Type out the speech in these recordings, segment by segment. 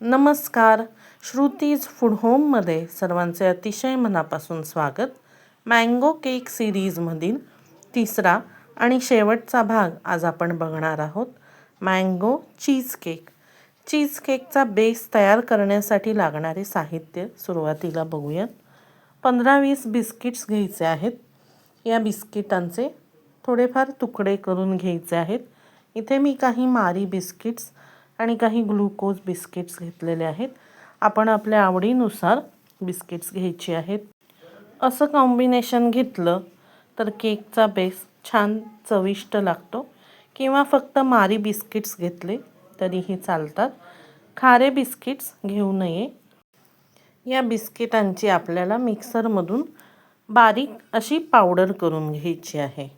नमस्कार. श्रुतीज फूड होममध्ये सर्वांचे अतिशय मनापासून स्वागत. मँगो केक सिरीजमधील तिसरा आणि शेवटचा भाग आज आपण बघणार आहोत. Mango cheese cake. चीज केकचा बेस तयार करण्यासाठी लागणारे साहित्य सुरुवातीला बघूयात. पंधरा वीस बिस्किट्स घ्यायचे आहेत. या बिस्किटांचे थोडेफार तुकडे करून घ्यायचे आहेत. इथे मी काही मारी बिस्किट्स आणि काही ग्लुकोज बिस्किट्स घेतलेले आहेत. आपण आपल्या आवडीनुसार बिस्किट्स घ्यायची आहेत. असं कॉम्बिनेशन घेतलं तर केकचा बेस छान चविष्ट लागतो. किंवा फक्त मारी बिस्किट्स घेतले तरीही चालतात. खारे बिस्किट्स घेऊ नये. या बिस्किटांची आपल्याला मिक्सरमधून बारीक अशी पावडर करून घ्यायची आहे.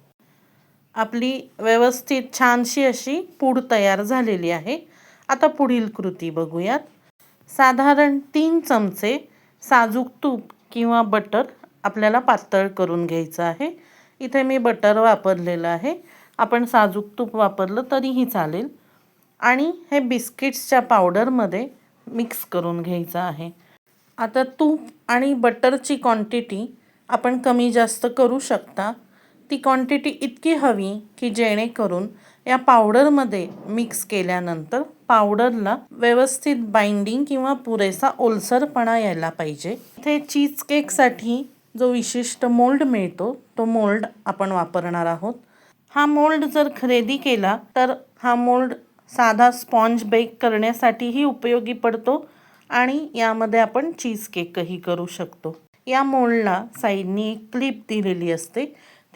आपली व्यवस्थित छानशी अशी पूड तयार झालेली आहे. आता पुढील कृती बघूयात. साधारण तीन चमचे साजूक तूप किंवा बटर आपल्याला पातळ करून घ्यायचं आहे. इथे मी बटर वापरलेलं आहे. आपण साजूक तूप वापरलं तरीही चालेल. आणि हे बिस्किट्सच्या पावडरमध्ये मिक्स करून घ्यायचं आहे. आता तूप आणि बटरची क्वांटिटी आपण कमी जास्त करू शकता. ती क्वांटिटी इतकी हवी की जेणेकरून या पावडरमध्ये मिक्स केल्यानंतर पावडरला व्यवस्थित बाइंडिंग किंवा पुरेसा ओलसरपणा यायला पाहिजे. इथे चीज केकसाठी जो विशिष्ट मोल्ड मिळतो तो मोल्ड आपण वापरणार आहोत. हा मोल्ड जर खरेदी केला तर हा मोल्ड साधा स्पॉन्ज बेक करण्यासाठीही उपयोगी पडतो आणि यामध्ये आपण चीज केकही करू शकतो. या मोल्डला साईडनी एक क्लिप दिलेली असते.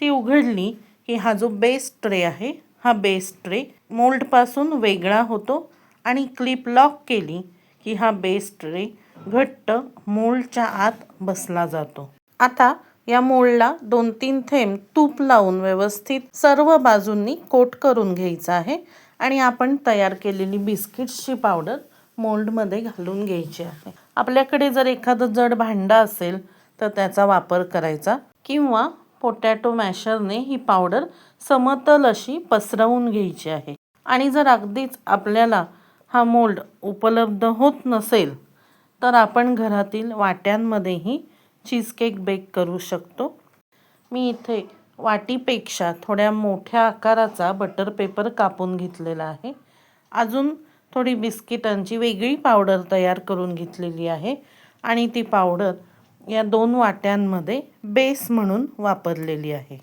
ती उघडली की हा जो बेस ट्रे आहे हा बेस ट्रे मोल्डपासून वेगळा होतो. आणि क्लिप लॉक केली की हा बेस ट्रे घट्ट मोल्डच्या आत बसला जातो. आता या मोल्डला दोन तीन थेंब तूप लावून व्यवस्थित सर्व बाजूंनी कोट करून घ्यायचं आहे आणि आपण तयार केलेली बिस्किट्सची पावडर मोल्डमध्ये घालून घ्यायची आहे. आपल्याकडे जर एखादं जड भांडं असेल तर त्याचा वापर करायचा किंवा पोटॅटो मॅशरने ही पावडर समतल अशी पसरवून घ्यायची आहे. आणि जर अगदीच आपल्याला हा मोल्ड उपलब्ध होत नसेल तर आपण घरातील वाट्यांमध्येही चीज केक बेक करू शकतो. मी इथे वाटीपेक्षा थोड्या मोठ्या आकाराचा बटर पेपर कापून घेतलेला आहे. अजून थोडी बिस्किटांची वेगळी पावडर तयार करून घेतलेली आहे आणि ती पावडर या दोन वाट्यांमध्ये बेस म्हणून वापरलेली आहे.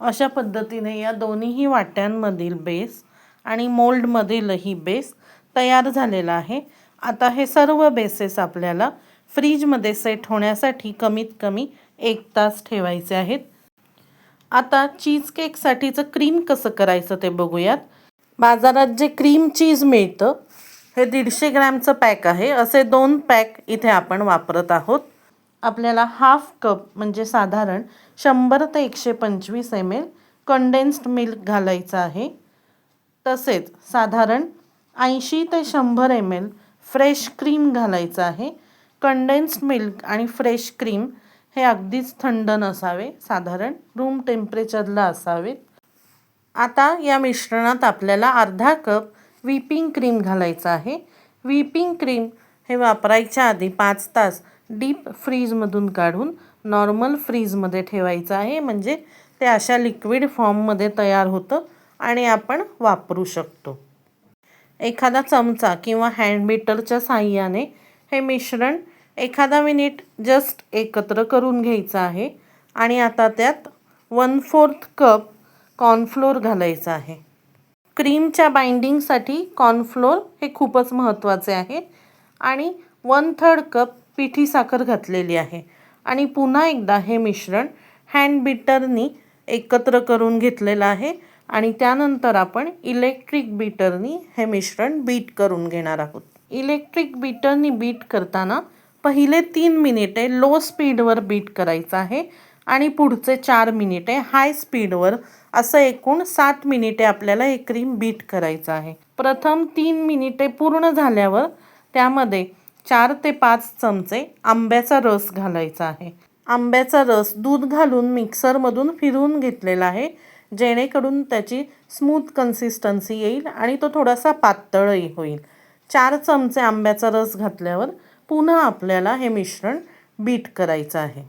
अशा पद्धतीने या दोन्हीही वाट्यांमधील बेस आणि मोल्डमधीलही बेस तयार झालेला आहे. आता हे सर्व बेसेस आपल्याला फ्रीजमध्ये सेट होण्यासाठी कमीत कमी एक तास ठेवायचे आहेत. आता चीज केकसाठीचं क्रीम कसं करायचं ते बघूयात. बाजारात जे क्रीम चीज मिळतं हे दीडशे ग्रॅमचं पॅक आहे. असे दोन पॅक इथे आपण वापरत आहोत. आपल्याला हाफ कप म्हणजे साधारण शंभर ते एकशे पंचवीस एम एल कंडेन्स्ड मिल्क घालायचं आहे. तसेच साधारण ऐंशी ते शंभर एम एल फ्रेश क्रीम घालायचं आहे. कंडेन्स्ड मिल्क आणि फ्रेश क्रीम हे अगदीच थंड नसावे. साधारण रूम टेम्परेचरला असावेत. आता या मिश्रणात आपल्याला अर्धा कप व्हिपिंग क्रीम घालायचं आहे. व्हिपिंग क्रीम हे वापरायच्या आधी पाच तास डीप फ्रीजमधून काढून नॉर्मल फ्रीजमध्ये ठेवायचं आहे. म्हणजे ते अशा लिक्विड फॉर्ममध्ये तयार होतं आणि आपण वापरू शकतो. एखादा चमचा किंवा हँड बीटरच्या साह्याने हे मिश्रण एखादा मिनिट जस्ट एकत्र करून घ्यायचं आहे आणि आता त्यात वन फोर्थ कप कॉर्नफ्लोअर घालायचं आहे. क्रीमच्या बाइंडिंगसाठी कॉर्नफ्लोअर हे खूपच महत्त्वाचे आहे आणि वन थर्ड कप पिठी साखर घातलेली आहे आणि पुन्हा एकदा हे मिश्रण हँड बीटरनी एकत्र करून घेतलेलं आहे आणि त्यानंतर आपण इलेक्ट्रिक बीटरनी हे मिश्रण बीट करून घेणार आहोत. इलेक्ट्रिक बीटरनी बीट करताना पहिले तीन मिनिटे लो स्पीडवर बीट करायचं आहे आणि पुढचे चार मिनिटे हाय स्पीडवर असं एकूण सात मिनिटे आपल्याला हे क्रीम बीट करायचं आहे. प्रथम तीन मिनिटे पूर्ण झाल्यावर त्यामध्ये चार ते पाच चमचे आंब्याचा रस घालायचा आहे. आंब्याचा रस दूध घालून मिक्सरमधून फिरवून घेतलेला आहे. जेणेकरून त्याची स्मूथ कन्सिस्टन्सी येईल आणि तो थोडासा पातळही होईल. चार चमचे आंब्याचा रस घातल्यावर पुन्हा आपल्याला हे मिश्रण बीट करायचं आहे.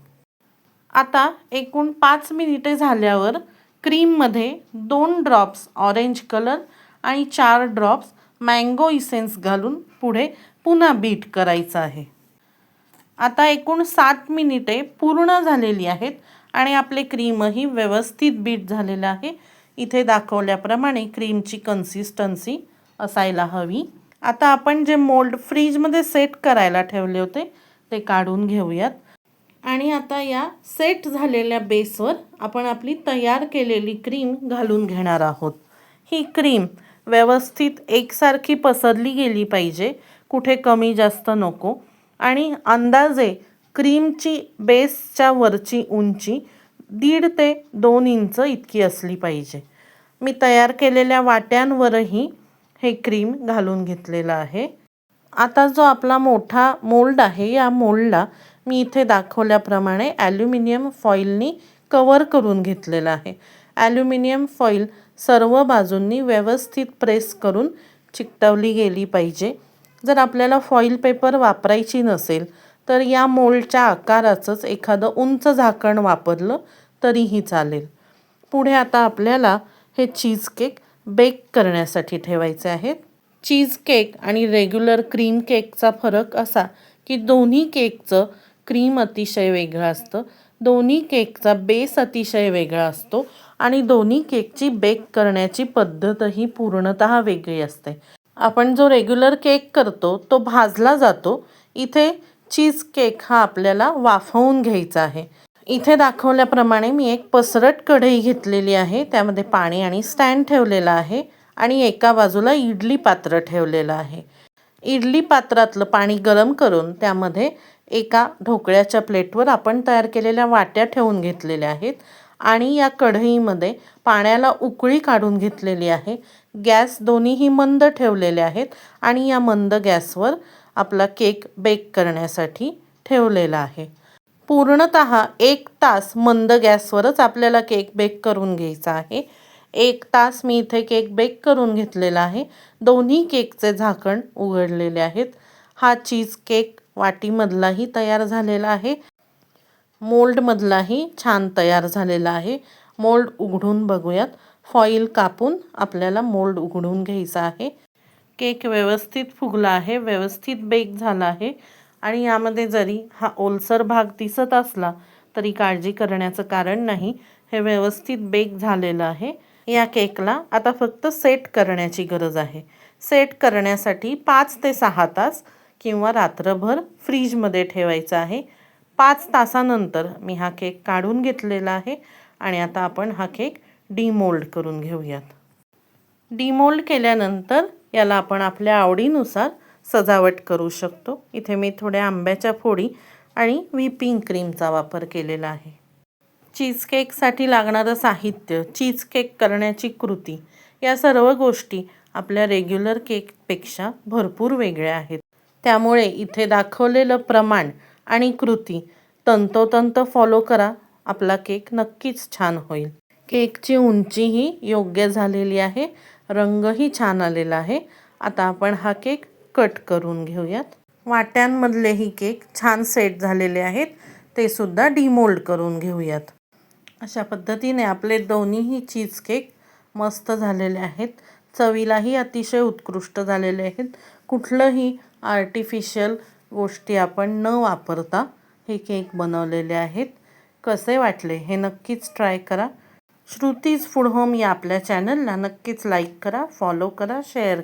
आता एकूण पाच मिनिटे झाल्यावर क्रीममध्ये दोन ड्रॉप्स ऑरेंज कलर आणि चार ड्रॉप्स मँगो इसेन्स घालून पुढे पुन्हा बीट करायचं आहे. आता एकूण सात मिनिटे पूर्ण झालेली आहेत. आणि आपले क्रीमही व्यवस्थित बीट झालेलं आहे. इथे दाखवल्याप्रमाणे क्रीमची कन्सिस्टन्सी असायला हवी. आता आपण जे मोल्ड फ्रीजमध्ये सेट करायला ठेवले होते ते काढून घेऊयात. आणि आता या सेट झालेल्या बेसवर आपण आपली तयार केलेली क्रीम घालून घेणार आहोत. ही क्रीम व्यवस्थित एकसारखी पसरली गेली पाहिजे. कुठे कमी जास्त नको. आणि अंदाजे क्रीमची बेसच्या वरची उंची दीड ते दोन इंच इतकी असली पाहिजे. मी तयार केलेल्या वाट्यांवरही हे क्रीम घालून घेतलेलं आहे. आता जो आपला मोठा मोल्ड आहे या मोल्डला मी इथे दाखवल्याप्रमाणे ॲल्युमिनियम फॉईलनी कवर करून घेतलेलं आहे. ॲल्युमिनियम फॉईल सर्व बाजूंनी व्यवस्थित प्रेस करून चिकटवली गेली पाहिजे. जर आपल्याला फॉईल पेपर वापरायची नसेल तर या मोल्डच्या आकाराचंच एखादं उंच झाकण वापरलं तरीही चालेल. पुढे आता आपल्याला हे चीज केक बेक करण्यासाठी ठेवायचे आहेत. चीज केक आणि रेग्युलर क्रीम केकचा फरक असा की दोन्ही केकचं क्रीम अतिशय वेगळं असतं दोन्ही केकचा बेस अतिशय वेगळा असतो आणि दोन्ही केकची बेक करण्याची पद्धतही पूर्णतः वेगळी असते. आपण जो रेग्युलर केक करतो तो भाजला जातो. इथे चीज केक हा आपल्याला वाफवून घ्यायचा आहे. इथे दाखवल्याप्रमाणे मी एक पसरट कढई घेतलेली आहे. त्यामध्ये पाणी आणि स्टँड ठेवलेलं आहे आणि एका बाजूला इडली पात्र ठेवलेलं आहे. इडली पात्रातलं पाणी गरम करून त्यामध्ये एका ढोकळ्याच्या प्लेटवर आपण तयार केलेल्या वाट्या ठेवून घेतलेल्या आहेत आणि या कढईमध्ये पाण्याला उकळी काढून घेतलेली आहे. गॅस दोन्हीही मंद ठेवलेले आहेत आणि या मंद गॅसवर आपला केक बेक करण्यासाठी ठेवलेला आहे. पूर्णत एक तास मंद गॅसवरच आपल्याला केक बेक करून घ्यायचा आहे. एक तास मी इथे केक बेक करून घेतलेला आहे. दोन्ही केकचे झाकण उघडलेले आहेत. हा चीज केक वाटीमधलाही तयार झालेला आहे. मोल्डमधलाही छान तयार झालेला आहे. मोल्ड उघडून बघूयात. फॉईल कापून आपल्याला मोल्ड उघडून घ्यायचा आहे. केक व्यवस्थित फुगला आहे व्यवस्थित बेक झाला आहे आणि यामध्ये जरी हा ओलसर भाग दिसत असला तरी काळजी करण्याचं कारण नाही. हे व्यवस्थित बेक झालेलं आहे. या केकला आता फक्त सेट करण्याची गरज आहे. सेट करण्यासाठी पाच ते सहा तास किंवा रात्रभर फ्रीजमध्ये ठेवायचं आहे. पाच तासानंतर मी हा केक काढून घेतलेला आहे आणि आता आपण हा केक डीमोल्ड करून घेऊयात. डीमोल्ड केल्यानंतर याला आपण आपल्या आवडीनुसार सजावट करू शकतो. इथे मी थोड्या आंब्याच्या फोडी आणि व्हिपिंग क्रीमचा वापर केलेला आहे. चीज केकसाठी लागणारं साहित्य चीज केक करण्याची कृती या सर्व गोष्टी आपल्या रेग्युलर केकपेक्षा भरपूर वेगळ्या आहेत. त्यामुळे इथे दाखवलेलं प्रमाण आणि कृती तंतोतंत फॉलो करा. आपला केक नक्कीच छान होईल. केकची उंचीही योग्य झालेली आहे. रंगही छान आलेला आहे. आता आपण हा केक कट करून घेऊयात. वाट्यांमधलेही केक छान सेट झालेले आहेत. ते सुद्धा डिमोल्ड करून घेऊयात. अशा पद्धतीने आपले दोन्हीही चीज केक मस्त झालेले आहेत. चवीलाही अतिशय उत्कृष्ट झालेले आहेत. कुठलंही आर्टिफिशियल गोष्टी आपण न वापरता हे केक बनवलेले आहेत. कसे वाटले हे नक्कीच ट्राय करा. श्रुतीज फूड होम या आपल्या चॅनलला नक्कीच लाईक करा फॉलो करा शेअर करा.